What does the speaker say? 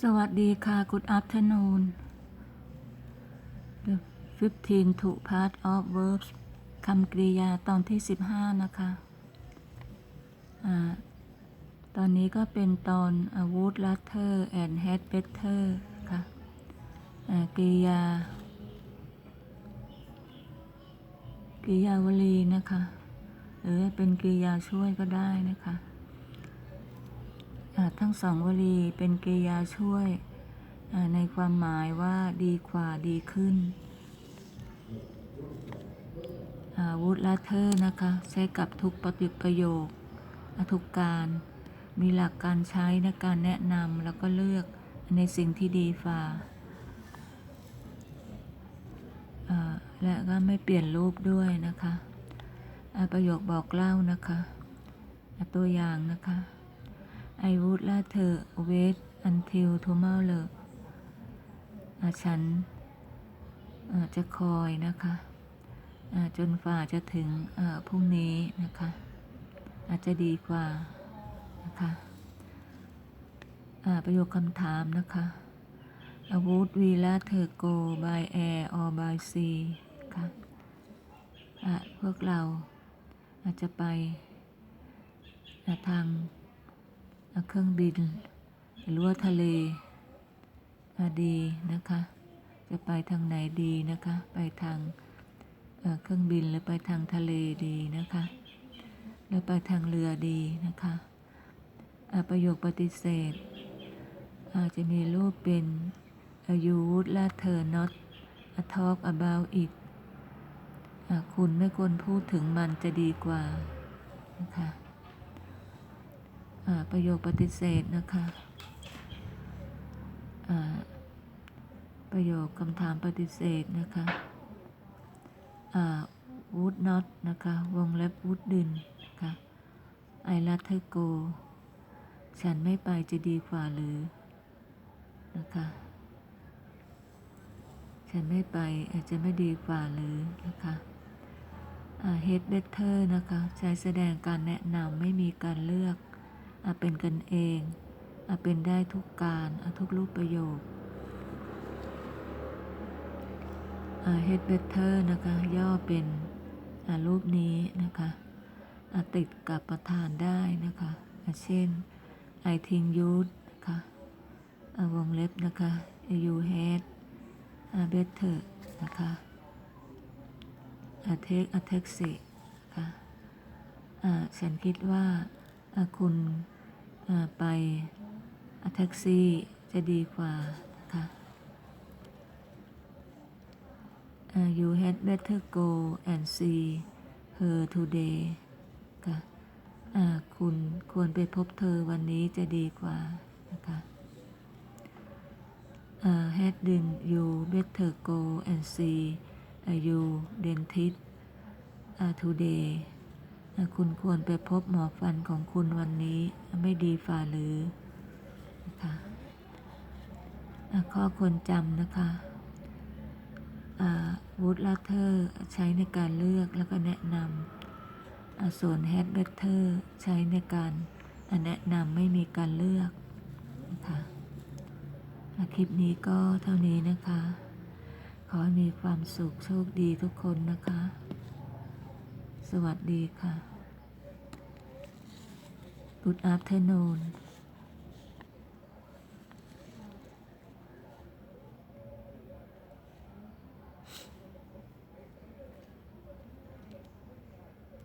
สวัสดีค่ะ Good afternoon The 15 to part of verbs คำกริยาตอนที่ 15 นะคะอาตอนนี้ก็เป็นตอน would rather and had better ค่ะอ่ากริยากริยาวลีนะคะ หรือเป็นกริยาช่วยก็ได้นะคะ ทั้งสองวลีเป็นกริยาช่วย ในความหมายว่าดีกว่าดีขึ้นวูดลาเธอร์นะคะ ใช้กับทุกปฏิประโยค ทุกการ มีหลักการใช้ในการแนะนำแล้วก็เลือกในสิ่งที่ดีฝ่าอ่าและก็ไม่เปลี่ยนรูปด้วยนะคะ ประโยคบอกเล่านะคะ ตัวอย่างนะคะ I would rather wait until tomorrow ฉันจะคอยนะคะจนฝ่าจะถึงพรุ่งนี้นะคะ อาจจะดีกว่านะคะประโยคคำถามนะคะ I would we rather go by air or by sea ค่ะพวกเราอาจจะไปทาง เครื่องบิน หรือว่าทะเลดีนะคะ จะไปทางไหนดีนะคะ ไปทางเครื่องบินหรือไปทางทะเลดีนะคะหรือไปทางเรือดีนะคะประโยคปฏิเสธ อาจจะมีรูปเป็น you would rather not talk about it อะคุณไม่ควรพูดถึงมันจะดีกว่านะคะ ประโยคปฏิเสธนะคะประโยคคำถามปฏิเสธนะคะอ่า would not นะคะ วงเล็บ would ดินนะคะ I rather go ฉันไม่ไปจะดีกว่าหรือ นะคะ ฉันไม่ไปอาจจะไม่ดีกว่าหรือ นะคะอ่า head better นะคะ ใช้แสดงการแนะนำไม่มีการเลือก อาเป็นกันเองอาเป็นได้ทุกการอาทุกรูปประโยคอา head better นะคะ ย่อเป็นอารูปนี้นะคะอาติดกับประธานได้นะคะอาเช่น I think you นะคะอาวงเล็บนะคะ you had a better นะคะอา take a taxi นะคะอ่าฉันคิดว่า คุณไปแท็กซี่จะดีกว่านะคะอ่า you had better go and see her today ค่ะคุณควรไปพบเธอวันนี้จะดีกว่านะคะ had been you better go and see uh, you dentist uh, today คุณควรไปพบหมอฟันของคุณวันนี้ไม่ดีฝ่าหรือนะคะข้อควรจำนะคะวูดลาเทอร์ใช้ในการเลือกแล้วก็แนะนำส่วนแฮดเบเตอร์ใช้ในการแนะนำไม่มีการเลือกนะคะคลิปนี้ก็เท่านี้นะคะ ขอให้มีความสุขโชคดีทุกคนนะคะ สวัสดีค่ะ Good afternoon